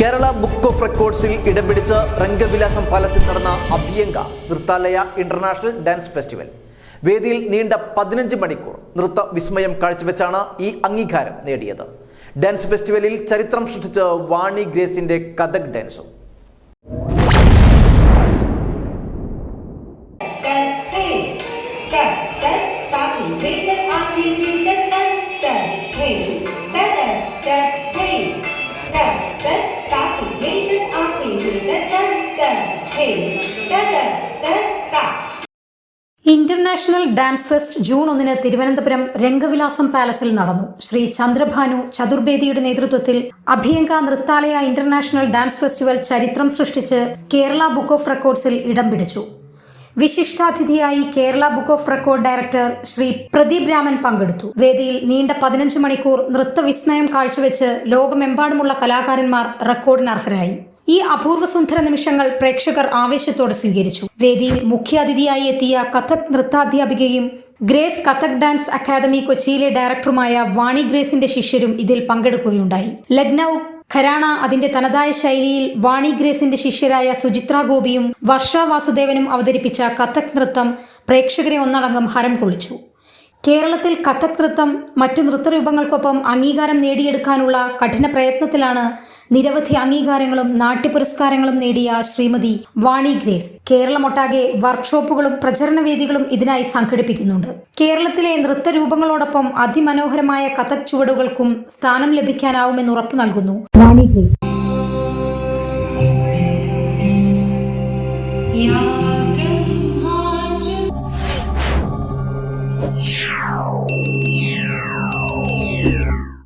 Kerala book of റെക്കോർഡ്സിൽ ഇടം പിടിച്ച രംഗവിലാസം പാലസിൽ നടന്ന Abhiyanka Nrithalaya international dance festival വേദിയിൽ നീണ്ട പതിനഞ്ച് മണിക്കൂർ നൃത്ത വിസ്മയം കാഴ്ചവെച്ചാണ് ഈ അംഗീകാരം നേടിയത്. ഡാൻസ് ഫെസ്റ്റിവലിൽ ചരിത്രം സൃഷ്ടിച്ച വാണി ഗ്രേസിന്റെ കഥക് ഡാൻസും ഇന്റർനാഷണൽ ഡാൻസ് ഫെസ്റ്റ് ജൂൺ ഒന്നിന് തിരുവനന്തപുരം രംഗവിലാസം പാലസിൽ നടന്നു. ശ്രീ ചന്ദ്രഭാനു ചതുർവേദിയുടെ നേതൃത്വത്തിൽ Abhiyanka Nrithalaya international dance festival ചരിത്രം സൃഷ്ടിച്ച് കേരള ബുക്ക് ഓഫ് റെക്കോർഡ്സിൽ ഇടം പിടിച്ചു. വിശിഷ്ടാതിഥിയായി Kerala book of record director Shri Pradeep Raman പങ്കെടുത്തു. വേദിയിൽ നീണ്ട പതിനഞ്ച് മണിക്കൂർ നൃത്തവിസ്മയം കാഴ്ചവെച്ച് ലോകമെമ്പാടുമുള്ള കലാകാരന്മാർ റെക്കോർഡിന് അർഹരായി. ഈ അപൂർവ സുന്ദര നിമിഷങ്ങൾ പ്രേക്ഷകർ ആവേശത്തോടെ സ്വീകരിച്ചു. വേദിയിൽ മുഖ്യാതിഥിയായി എത്തിയ കഥക് നൃത്താധ്യാപികയും ഗ്രേസ് കഥക് ഡാൻസ് അക്കാദമി കൊച്ചിയിലെ ഡയറക്ടറുമായ വാണി ഗ്രേസിന്റെ ശിഷ്യരും ഇതിൽ പങ്കെടുക്കുകയുണ്ടായി. ലക്നൗ ഖരാണ അതിന്റെ തനതായ ശൈലിയിൽ വാണി ഗ്രേസിന്റെ ശിഷ്യരായ സുചിത്ര ഗോപിയും വർഷ വാസുദേവനും അവതരിപ്പിച്ച കഥക് നൃത്തം പ്രേക്ഷകരെ ഒന്നടങ്കം ഹരം കൊള്ളിച്ചു. കേരളത്തിൽ കഥക് നൃത്തം മറ്റു നൃത്തരൂപങ്ങൾക്കൊപ്പം അംഗീകാരം നേടിയെടുക്കാനുള്ള കഠിന പ്രയത്നത്തിലാണ് നിരവധി അംഗീകാരങ്ങളും നാട്യപുരസ്കാരങ്ങളും നേടിയ ശ്രീമതി വാണി ഗ്രേസ്. കേരളമൊട്ടാകെ വർക്ക്ഷോപ്പുകളും പ്രചരണവേദികളും ഇതിനായി സംഘടിപ്പിക്കുന്നുണ്ട്. കേരളത്തിലെ നൃത്തരൂപങ്ങളോടൊപ്പം അതിമനോഹരമായ കഥക് ചുവടുകൾക്കും സ്ഥാനം ലഭിക്കാനാവുമെന്ന് ഉറപ്പു നൽകുന്നു. വാണി ഗ്രേസ്. Yeah.